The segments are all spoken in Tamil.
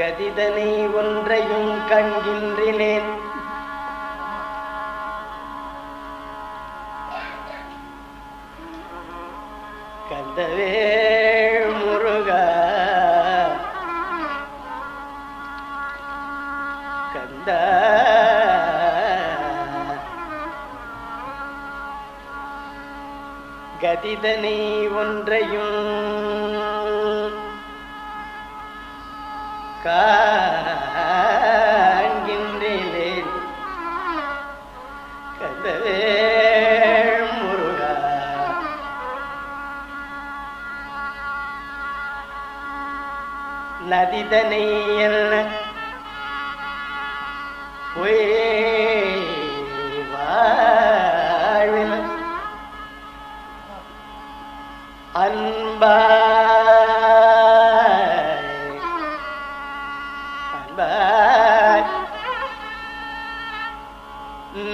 கதிதனை ஒன்றையும் கண்கின்றேன் கந்தவேள் முருக. கந்த. கதிதனை ஒன்றையும் காண்கின்றேன் கந்தவேள் முருகா நதிதனை என்ன பொய் வாழ்வில்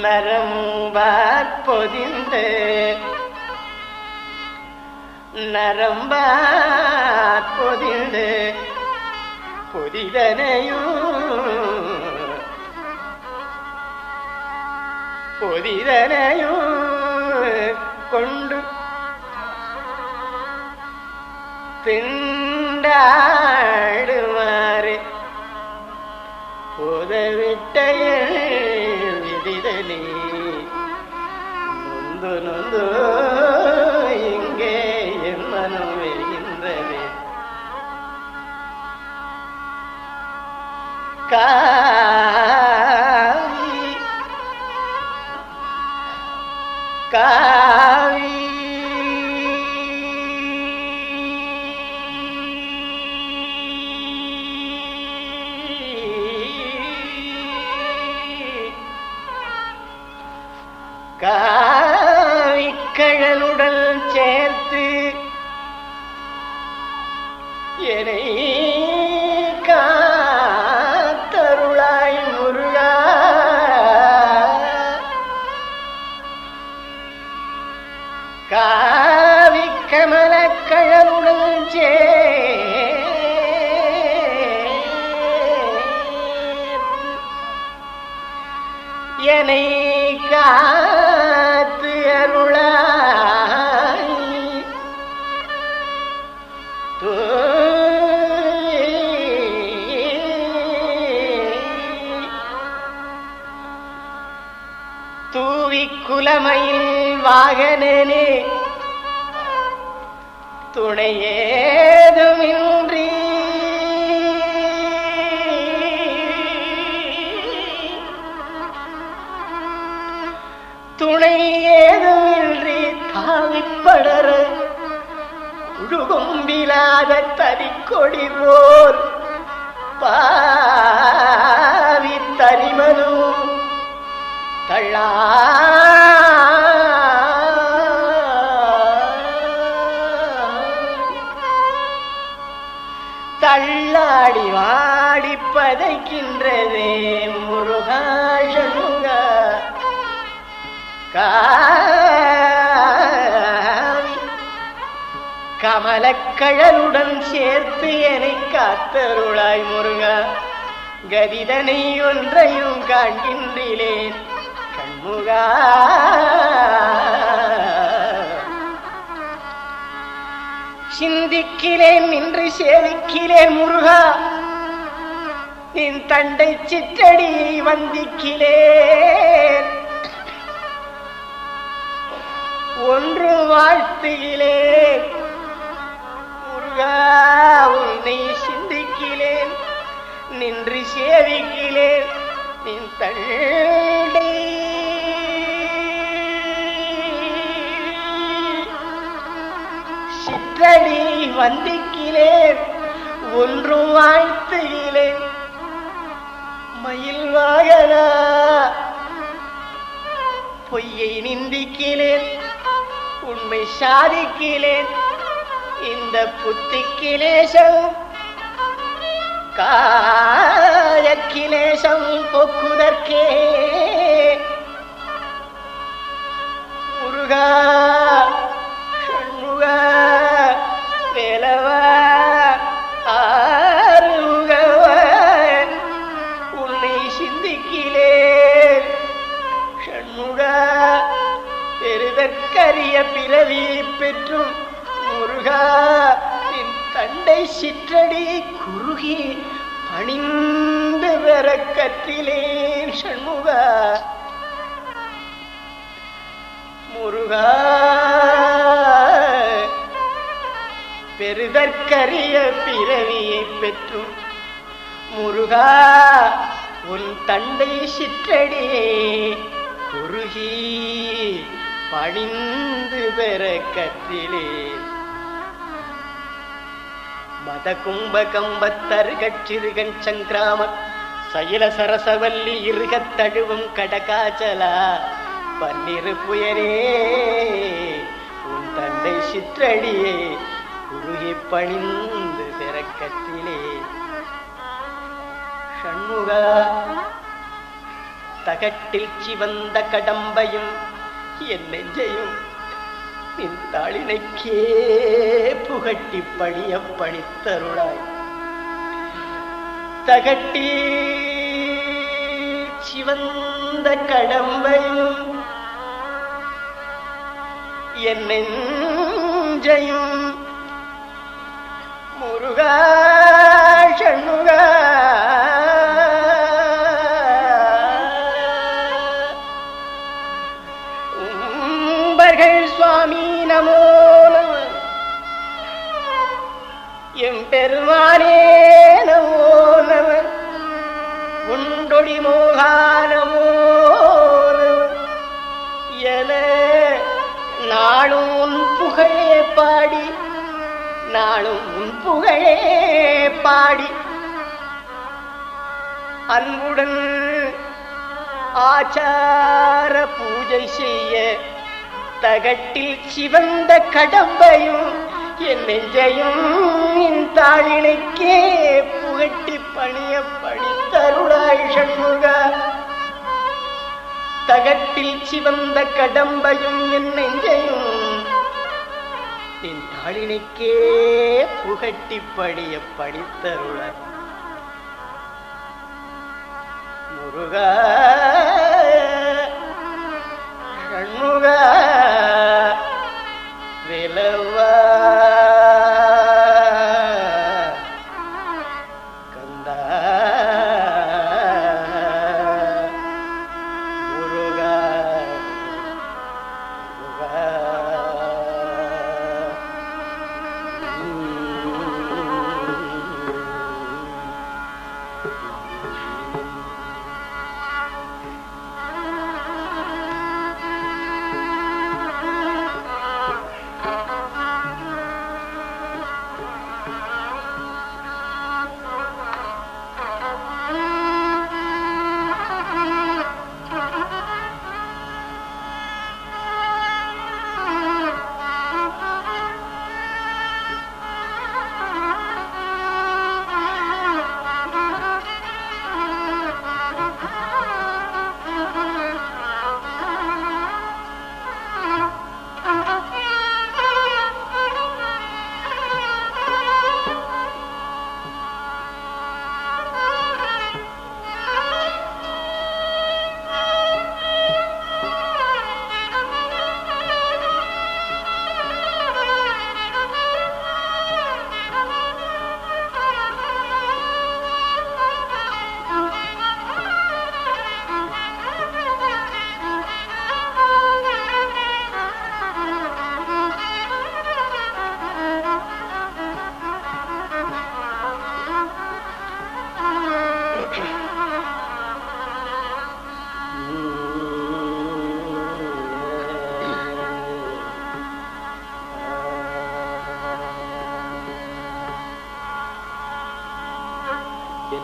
நரம்பாற் பொதிந்து நரம்பாற் பொதிந்து பொதிதனையும் பொதிதனையும் கொண்டு திண்டாடுமாறு நொந்து நொந்து இங்கே என் மனம் வருகின்றது காவி குலமையில் வாகனனே துணையேதுமின்றி. துணை ஏதுமின்றி தாவிப்படர உழுகும்பிலாத தனிக்கொடி போல் பாவி தனிமனு தள்ளா தள்ளாடி வாடி பதைக்கின்றதே முருகாஷனுங்க காவி கமலக்கழலுடன் சேர்த்து என்னை காத்தருளாய் முருகா. கதிதனை ஒன்றையும் காண்கின்றேன். கண்முகா சிந்திக்கிறேன் நின்று சேவிக்கிறேன் முருகா. நின் தண்டை சிற்றடி வந்திக்கிறேன். ஒன்று வாழ்த்துகிறேன் முருகா உன்னை சிந்திக்கிறேன் நின்று சேவிக்கிறேன் நின் தண்டை சிற்றடி வந்திக்கிறேன் ஒன்று வாழ்த்துகிறேன் மயில் வாகனா பொய்யை நிந்திக்கிறேன் உண்மை சாதிக்கிறேன் இந்த புத்தி புத்திக்கிலேசம் காயக்கிலேசம் பொக்குதற்கே. முருகா முருகா உடைய பிறவி பெற்றும் முருகா நின் தண்டை சிற்றடி குறுகி பணிந்து வர கற்றிலேன் சண்முகா. முருகா பெருதற்கரிய பிறவியை பெற்றும் முருகா உன் தந்தை சிற்றடியே குறுகி பணிந்து பெற கற்றிலே. மத கும்ப கம்பத்தரு கட்சிருகன் சங்கிராம சயில சரசவல்லி இருகத் தழுவும் கடகாச்சலா பன்னிரு புயரே உன் தந்தை சிற்றடியே குறுகி பணிந்து பிறக்கத்திலே கற்றிலே. ஷண்முகா தகட்டில் சிவந்த கடம்பையும் என் நெஞ்சையும் நின் தாளினைக்கே புகட்டி பணிய பணித்தருளாய். தகட்டி சிவந்த கடம்பையும் என் நெஞ்சையும் முருகா நாளும் உன் புகழே பாடி. நாளும் உன் புகழே பாடி. அன்புடன் ஆச்சார பூஜை செய்ய தகட்டில் சிவந்த கடம்பையும் என் நெஞ்சையும் என் தாழினைக்கே புகட்டி பணிய பணித்தருளாய் சண்முகா தகட்டில் சிவந்த கடம்பையும் என் நெஞ்சையும் என் தாளினைக்கே புகட்டி படிய படித்தருள முருகா ஷண்முகா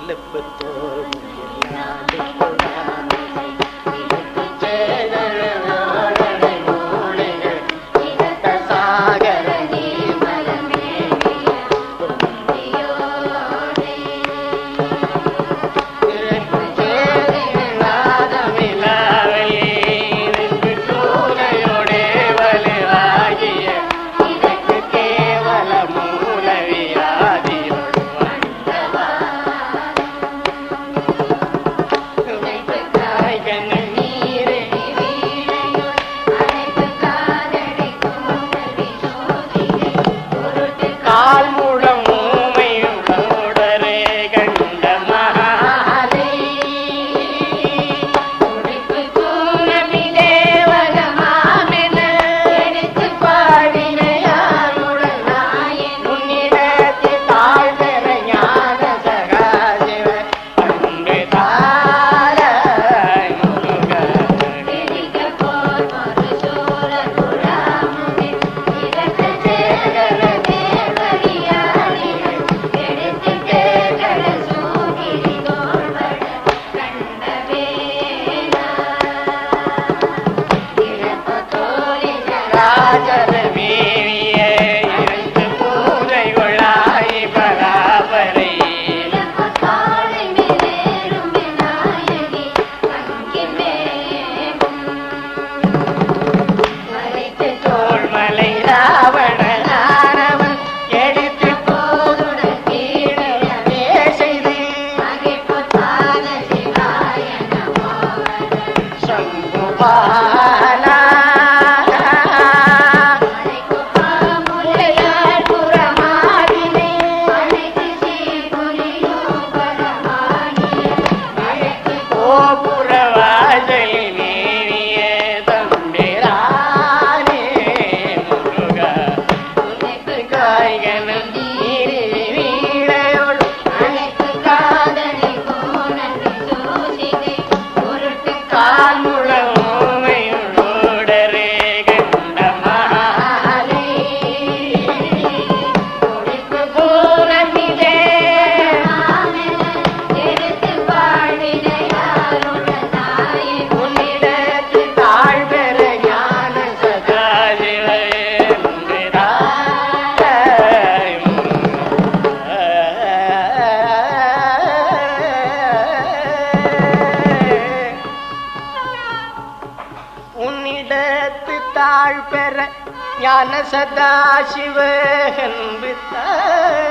lebetor. உன்னிடத்து பெற ஞான சதா சிவன் தாரை